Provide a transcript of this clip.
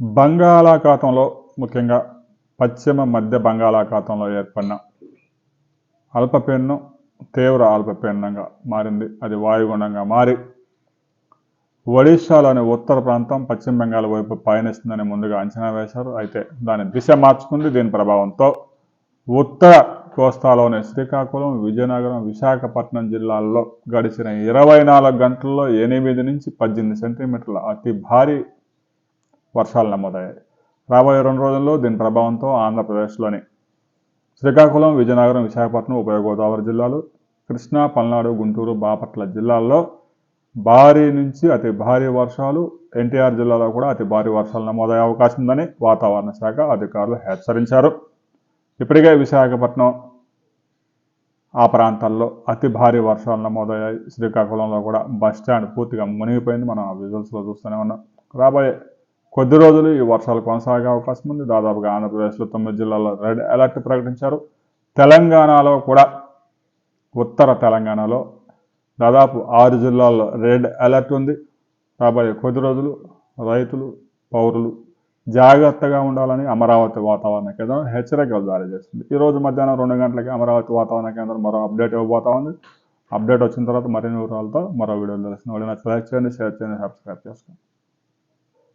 బంగాళాఖాతంలో ముఖ్యంగా పశ్చిమ మధ్య బంగాళాఖాతంలో ఏర్పడిన అల్పపీడనం తీవ్ర అల్పపీడనంగా మారింది. అది వాయుగుండంగా మారి ఒడిశాలోని ఉత్తర ప్రాంతం పశ్చిమ బెంగాల్ వైపు పయనిస్తుందని ముందుగా అంచనా వేశారు. అయితే దాని దిశ మార్చుకుంది. దీని ప్రభావంతో ఉత్తర కోస్తాలోని శ్రీకాకుళం విజయనగరం విశాఖపట్నం జిల్లాల్లో గడిచిన ఇరవై నాలుగు గంటల్లో ఎనిమిది నుంచి పద్దెనిమిది సెంటీమీటర్ల అతి భారీ వర్షాలు నమోదయ్యాయి. రాబోయే రెండు రోజుల్లో దీని ప్రభావంతో ఆంధ్రప్రదేశ్లోని శ్రీకాకుళం విజయనగరం విశాఖపట్నం ఉభయ గోదావరి జిల్లాలు కృష్ణా పల్నాడు గుంటూరు బాపట్ల జిల్లాల్లో భారీ నుంచి అతి భారీ వర్షాలు ఎన్టీఆర్ జిల్లాలో కూడా అతి భారీ వర్షాలు నమోదయ్యే అవకాశం ఉందని వాతావరణ శాఖ అధికారులు హెచ్చరించారు. ఇప్పటికే విశాఖపట్నం ఆ ప్రాంతాల్లో అతి భారీ వర్షాలు నమోదయ్యాయి. శ్రీకాకుళంలో కూడా బస్ స్టాండ్ పూర్తిగా మునిగిపోయింది. మనం ఆ విజువల్స్లో చూస్తూనే ఉన్నాం. రాబోయే కొద్ది రోజులు ఈ వర్షాలు కొనసాగే అవకాశం ఉంది. దాదాపుగా ఆంధ్రప్రదేశ్లో తొమ్మిది జిల్లాల్లో రెడ్ అలర్ట్ ప్రకటించారు. తెలంగాణలో కూడా ఉత్తర తెలంగాణలో దాదాపు ఆరు జిల్లాల్లో రెడ్ అలర్ట్ ఉంది. రాబోయే కొద్ది రోజులు రైతులు పౌరులు జాగ్రత్తగా ఉండాలని అమరావతి వాతావరణ కేంద్రం హెచ్చరికలు జారీ చేస్తుంది ఈ రోజు మధ్యాహ్నం రెండు గంటలకి అమరావతి వాతావరణ కేంద్రం మరో అప్డేట్ ఇవ్వబోతా ఉంది. అప్డేట్ వచ్చిన తర్వాత మరిన్ని వివరాలతో మరో వీడియోలు తెలిసిన వాళ్ళు నచ్చితే లైక్ చేయండి షేర్ చేయండి సబ్స్క్రైబ్ చేసుకోండి.